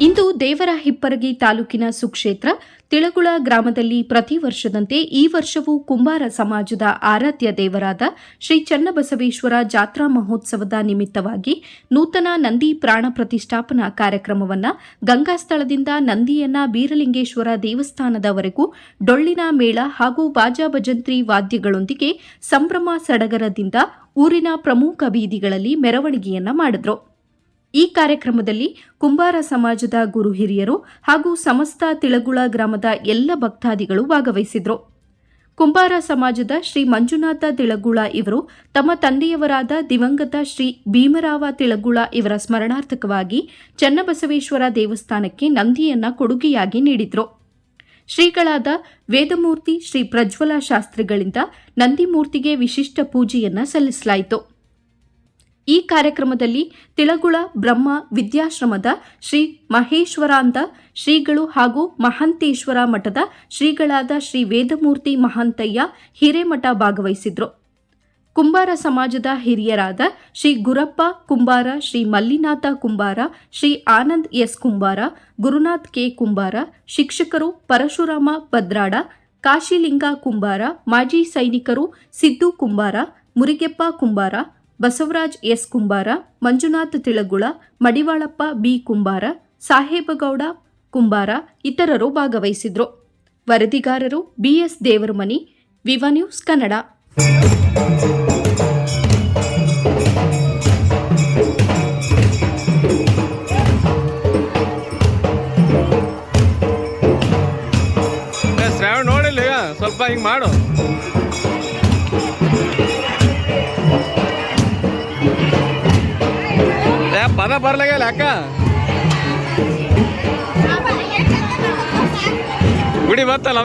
ಇಂದು ದೇವರ ಹಿಪ್ಪರಗಿ ತಾಲೂಕಿನ ಸುಕ್ಷೇತ್ರ, ತಿಳಗುಳ ಗ್ರಾಮದಲ್ಲಿ ಪ್ರತಿ ವರ್ಷದಂತೆ ಈ ವರ್ಷವೂ ಕುಂಬಾರ ಸಮಾಜದ ಆರಾಧ್ಯ ದೇವರಾದ ಶ್ರೀ ಚನ್ನಬಸವೇಶ್ವರ ಜಾತ್ರಾ ಮಹೋತ್ಸವದ ನಿಮಿತ್ತವಾಗಿ ನೂತನ ನಂದಿ ಪ್ರಾಣ ಪ್ರತಿಷ್ಠಾಪನಾ ಕಾರ್ಯಕ್ರಮವನ್ನು ಗಂಗಾಸ್ಥಳದಿಂದ ನಂದಿಯನ್ನ ಬೀರಲಿಂಗೇಶ್ವರ ದೇವಸ್ಥಾನದವರೆಗೂ ಡೊಳ್ಳಿನ ಮೇಳ ಹಾಗೂ ಬಾಜಾ ಭಜಂತ್ರಿ ವಾದ್ಯಗಳೊಂದಿಗೆ ಸಂಭ್ರಮ ಸಡಗರದಿಂದ ಊರಿನ ಪ್ರಮುಖ ಬೀದಿಗಳಲ್ಲಿ ಮೆರವಣಿಗೆಯನ್ನ ಮಾಡಿದ್ರು. ಈ ಕಾರ್ಯಕ್ರಮದಲ್ಲಿ ಕುಂಬಾರ ಸಮಾಜದ ಗುರು ಹಿರಿಯರು ಹಾಗೂ ಸಮಸ್ತ ತಿಳಗುಳ ಗ್ರಾಮದ ಎಲ್ಲ ಭಕ್ತಾದಿಗಳು ಭಾಗವಹಿಸಿದರು. ಕುಂಬಾರ ಸಮಾಜದ ಶ್ರೀ ಮಂಜುನಾಥ ತಿಳಗುಳ ಇವರು ತಮ್ಮ ತಂದೆಯವರಾದ ದಿವಂಗತ ಶ್ರೀ ಭೀಮರಾವ ತಿಳಗುಳ ಇವರ ಸ್ಮರಣಾರ್ಥಕವಾಗಿ ಚನ್ನಬಸವೇಶ್ವರ ದೇವಸ್ಥಾನಕ್ಕೆ ನಂದಿಯನ್ನ ಕೊಡುಗೆಯಾಗಿ ನೀಡಿದರು. ಶ್ರೀಗಳಾದ ವೇದಮೂರ್ತಿ ಶ್ರೀ ಪ್ರಜ್ವಲ ಶಾಸ್ತ್ರಿಗಳಿಂದ ನಂದಿಮೂರ್ತಿಗೆ ವಿಶಿಷ್ಟ ಪೂಜೆಯನ್ನ ಸಲ್ಲಿಸಲಾಯಿತು. ಈ ಕಾರ್ಯಕ್ರಮದಲ್ಲಿ ತಿಳಗುಳ ಬ್ರಹ್ಮ ವಿದ್ಯಾಶ್ರಮದ ಶ್ರೀ ಮಹೇಶ್ವರಾಂತ, ಶ್ರೀಗಳು ಹಾಗೂ ಮಹಂತೇಶ್ವರ ಮಠದ ಶ್ರೀಗಳಾದ ಶ್ರೀ ವೇದಮೂರ್ತಿ ಮಹಂತಯ್ಯ ಹಿರೇಮಠ ಭಾಗವಹಿಸಿದ್ರು. ಕುಂಬಾರ ಸಮಾಜದ ಹಿರಿಯರಾದ ಶ್ರೀ ಗುರಪ್ಪ ಕುಂಬಾರ, ಶ್ರೀ ಮಲ್ಲಿನಾಥ ಕುಂಬಾರ, ಶ್ರೀ ಆನಂದ್ ಎಸ್ ಕುಂಬಾರ, ಗುರುನಾಥ್ ಕೆ ಕುಂಬಾರ, ಶಿಕ್ಷಕರು ಪರಶುರಾಮ ಭದ್ರಾಡ, ಕಾಶಿಲಿಂಗ ಕುಂಬಾರ, ಮಾಜಿ ಸೈನಿಕರು ಸಿದ್ದು ಕುಂಬಾರ, ಮುರಿಗೆಪ್ಪ ಕುಂಬಾರ ಬಸವರಾಜ್ ಎಸ್ ಕುಂಬಾರ, ಮಂಜುನಾಥ್ ತಿಳಗುಳ, ಮಡಿವಾಳಪ್ಪ ಬಿ ಕುಂಬಾರ, ಸಾಹೇಬಗೌಡ ಕುಂಬಾರ ಇತರರು ಭಾಗವಹಿಸಿದ್ರು. ವರದಿಗಾರರು ಬಿಎಸ್ ದೇವರಮನಿ, ವಿವ ನ್ಯೂಸ್ ಕನ್ನಡ. ಸ್ವಲ್ಪ ಹಿಂಗೆ ಮಾಡು. ಪದ ಬರ್ಲಾಗಲ್ಲ ಅಕ್ಕ ಗುಡಿ ಬತ್ತಲ್ಲ?